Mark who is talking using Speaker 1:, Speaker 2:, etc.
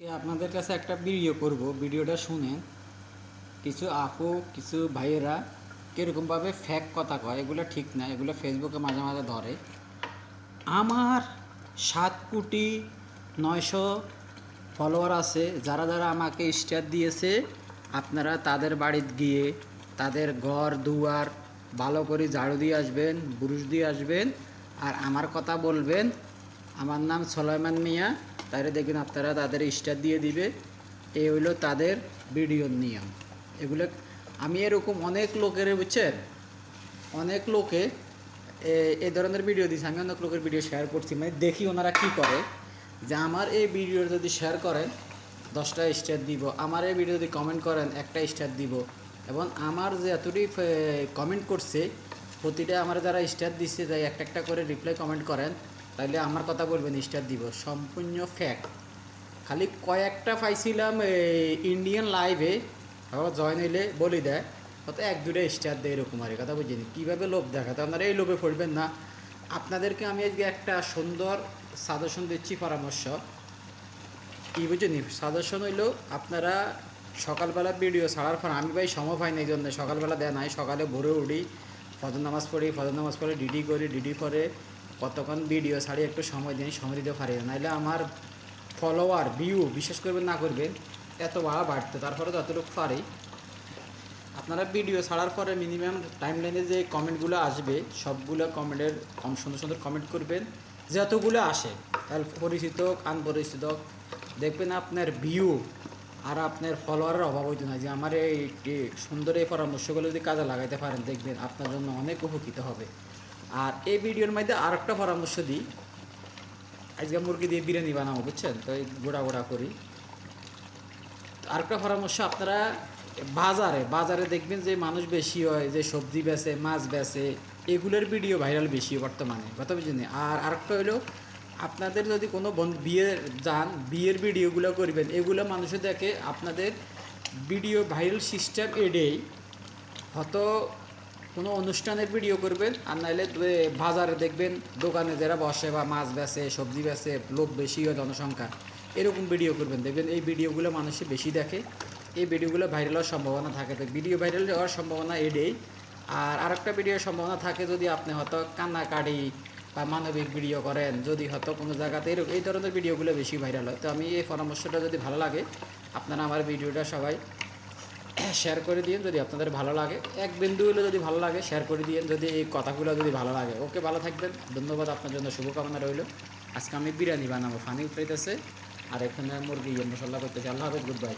Speaker 1: আপনাদের কাছে একটা ভিডিও করব। ভিডিওটা শুনে কিছু আপু, কিছু ভাইয়েরা কীরকমভাবে ফ্যাক কথা কয়, এগুলো ঠিক না, এগুলো ফেসবুকে মাঝে মাঝে ধরে। আমার সাত কোটি নয়শো ফলোয়ার আছে, যারা যারা আমাকে স্টার দিয়েছে, আপনারা তাদের বাড়িতে গিয়ে, তাদের ঘর, দুয়ার ভালো করে ঝাড়ু দিয়ে আসবেন, বুরুশ দিয়ে আসবেন, আর আমার কথা বলবেন। আমার নাম সোলাইমান মিয়া। তাহলে দেখবেন আপনারা তাদের স্টার দিয়ে দিবে। এই হইল তাদের ভিডিওর নিয়ম। এগুলো আমি এরকম অনেক লোকের, বুঝছেন? অনেক লোকে এই ধরনের ভিডিও দিচ্ছে আমি অনেক লোকের ভিডিও শেয়ার করছি। মানে দেখি ওনারা কি করে। যে আমার এই ভিডিও যদি শেয়ার করেন, দশটা স্টার দিব। আমার এই ভিডিও যদি কমেন্ট করেন, একটা স্টার দিব। এবং আমার যে এতটি কমেন্ট করছে, প্রতিটা আমার যারা স্টার দিচ্ছে তাই একটা একটা করে রিপ্লাই কমেন্ট করেন। তাহলে আমার কথা বলবেন, স্টার দিব সম্পূর্ণ ফ্যাক্ট খালি কয়েকটা পাইছিলাম ইন্ডিয়ান লাইভে জয়েন হইলে বলি দেয় কত এক দুটো স্টার দেয় এরকম আর কথা বুঝিনি। কীভাবে লোভ দেখাতে আপনারা এই লোভে পড়বেন না। আপনাদেরকে আমি আজকে একটা সুন্দর সাজেশন দিচ্ছি পরামর্শ। কি বুঝিনি? সাজেশন হইল, আপনারা সকালবেলা ভিডিও ছাড়ার পর, আমি ভাই সময় পাই না এই জন্য, সকালবেলা দেয় নাই, সকালে ভোরে উঠি, ফজর নামাজ পড়ি, ফজর নামাজ পড়ে ডিডি করি, ডিডি করে কতক্ষণ ভিডিও ছাড়ি, একটু সময় দিই সময় দিতে পারি নাহলে আমার ফলোয়ার ভিউ বিশেষ করবেন, না করবেন, এত বাড়া বাড়তে। তারপরে যতটুকু পারি, আপনারা ভিডিও ছাড়ার পরে মিনিমাম টাইম লাইনে যে কমেন্টগুলো আসবে, সবগুলো কমেন্টের কম সুন্দর সুন্দর কমেন্ট করবেন। যতগুলো আসে তাহলে পরিচিত কান পরিচিত দেখবেন আপনার ভিউ আর আপনার ফলোয়ারের অভাব হইতো না। যে আমার এই সুন্দর এই পরামর্শগুলো যদি কাজে লাগাইতে পারেন, দেখবেন আপনার জন্য অনেক উপকৃত হবে। আর এই ভিডিওর মধ্যে আর একটা পরামর্শ দিই। আজকে মুরগি দিয়ে বিরিয়ানি বানাবো, বুঝছেন? তো গোড়া গোড়া করি। আরেকটা পরামর্শ, আপনারা বাজারে বাজারে দেখবেন যে মানুষ বেশি হয়, যে সবজি বেচে, মাছ বেচে, এগুলোর ভিডিও ভাইরাল বেশি বর্তমানে কথা বুঝলেন আর আরেকটা হলো, আপনাদের যদি কোনো বন্ধু বিয়ে যান, বিয়ের ভিডিওগুলো করবেন, এগুলো মানুষে দেখে আপনাদের ভিডিও ভাইরাল সিস্টেম এডেই হয়তো কোনো অনুষ্ঠানের ভিডিও করবেন, আর নাহলে বাজারে দেখবেন দোকানে যারা বসে বা মাছ বেচে, সবজি বেচে, লোক বেশি হয় জনসংখ্যা, এরকম ভিডিও করবেন। দেখবেন এই ভিডিওগুলো মানুষে বেশি দেখে, এই ভিডিওগুলো ভাইরাল হওয়ার সম্ভাবনা থাকে। তো ভিডিও ভাইরাল হওয়ার সম্ভাবনা এডেই আর আরেকটা ভিডিওর সম্ভাবনা থাকে যদি আপনি হয়তো কান্নাকাটি বা মানবিক ভিডিও করেন, যদি হয়তো কোনো জায়গাতে এরকম এই ধরনের ভিডিওগুলো বেশি ভাইরাল হয়। তো আমি এই পরামর্শটা যদি ভালো লাগে, আপনারা আমার ভিডিওটা সবাই শেয়ার করে দিন যদি আপনাদের ভালো লাগে। এক বিন্দু হলে যদি ভালো লাগে শেয়ার করে দিন যদি এই কথাগুলো যদি ভালো লাগে। ওকে, ভালো থাকবেন। ধন্যবাদ আপনার জন্য, শুভকামনা রইল। আজকে আমি বিরিয়ানি বানাবো। ফানি উঠাইতেছে আর এখানে মুরগি মশলা করতেছি। আল্লাহ হাফেজ গুড বাই